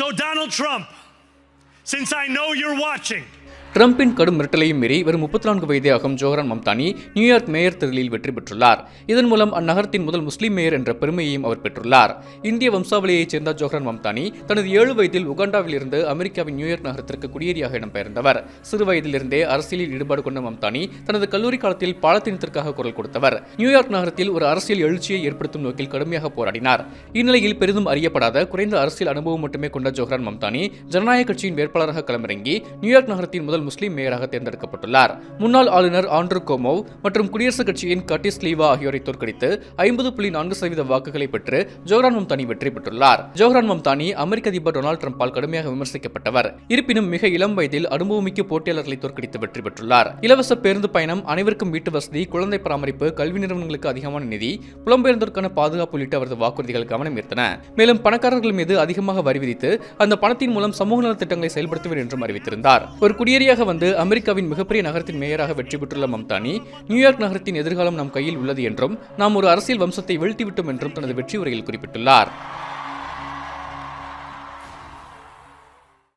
So, Donald Trump, since I know you're watching, ட்ரம்பின் கடும் மிரட்டலையும் மீறி வரும் முப்பத்தி நான்கு வயதே ஆகும் ஜோஹரான் மம்தானி நியூயார்க் மேயர் தேர்தலில் வெற்றி பெற்றுள்ளார். இதன் மூலம் அந்நகரத்தின் முதல் முஸ்லீம் மேயர் என்ற பெருமையையும் அவர் பெற்றுள்ளார். இந்திய வம்சாவளியைச் சேர்ந்த ஜோஹரான் மம்தானி தனது ஏழு வயதில் உகாண்டாவில் இருந்து அமெரிக்காவின் நியூயார்க் நகரத்திற்கு குடியேறியாக இடம்பெயர்ந்தவர். சிறு வயதிலிருந்தே அரசியலில் ஈடுபாடு கொண்ட மம்தானி தனது கல்லூரி காலத்தில் பாலத்தினத்திற்காக குரல் கொடுத்தவர். நியூயார்க் நகரத்தில் ஒரு அரசியல் எழுச்சியை ஏற்படுத்தும் நோக்கில் கடுமையாக போராடினார். இந்நிலையில் பெரிதும் அறியப்படாத குறைந்த அரசியல் அனுபவம் மட்டுமே கொண்ட ஜோஹரான் மம்தானி ஜனநாயக கட்சியின் வேட்பாளராக களமிறங்கி நியூயார்க் நகரத்தின் முதல் முஸ்லீம் மேயராக தேர்ந்தெடுக்கப்பட்டுள்ளார். முன்னாள் ஆளுநர் ஆண்ட்ரூ கோமோவ் மற்றும் குடியரசுக் கட்சியின் கட்டிஸ் லீவா ஆகியோரை தோற்கடித்து ஐம்பது புள்ளி நான்கு சதவீத வாக்குகளை பெற்று ஜோஹ்ரான் மம்தானி வெற்றி பெற்றுள்ளார். ஜோஹ்ரான் மம்தானி அமெரிக்க அதிபர் டொனால்டு ட்ரம்பால் கடுமையாக விமர்சிக்கப்பட்டவர். இருப்பினும் மிக இளம் வயதில் அனுபவமிக்க போட்டியாளர்களை தோற்கடித்து வெற்றி பெற்றுள்ளார். இலவச பேருந்து பயணம் அனைவருக்கும் வீட்டு வசதி குழந்தை பராமரிப்பு கல்வி நிறுவனங்களுக்கு அதிகமான நிதி புலம்பெயர்ந்தோருக்கான பாதுகாப்பு உள்ளிட்ட அவரது வாக்குறுதிகள் கவனம் ஈர்த்தன. மேலும் பணக்காரர்கள் மீது அதிகமாக வரி விதித்து அந்த பணத்தின் மூலம் சமூக நலத்திட்டங்களை செயல்படுத்துவர் என்றும் அறிவித்திருந்தார். ஒரு குடியேறியாக வந்து அமெரிக்காவின் மிகப்பெரிய நகரத்தின் மேயராக வெற்றி பெற்றுள்ள மம்தானி நியூயார்க் நகரத்தின் எதிர்காலம் நம் கையில் உள்ளது என்றும் நாம் ஒரு அரசியல் வம்சத்தை வீழ்த்திவிட்டோம் என்றும் தனது வெற்றி உரையில் குறிப்பிட்டுள்ளார்.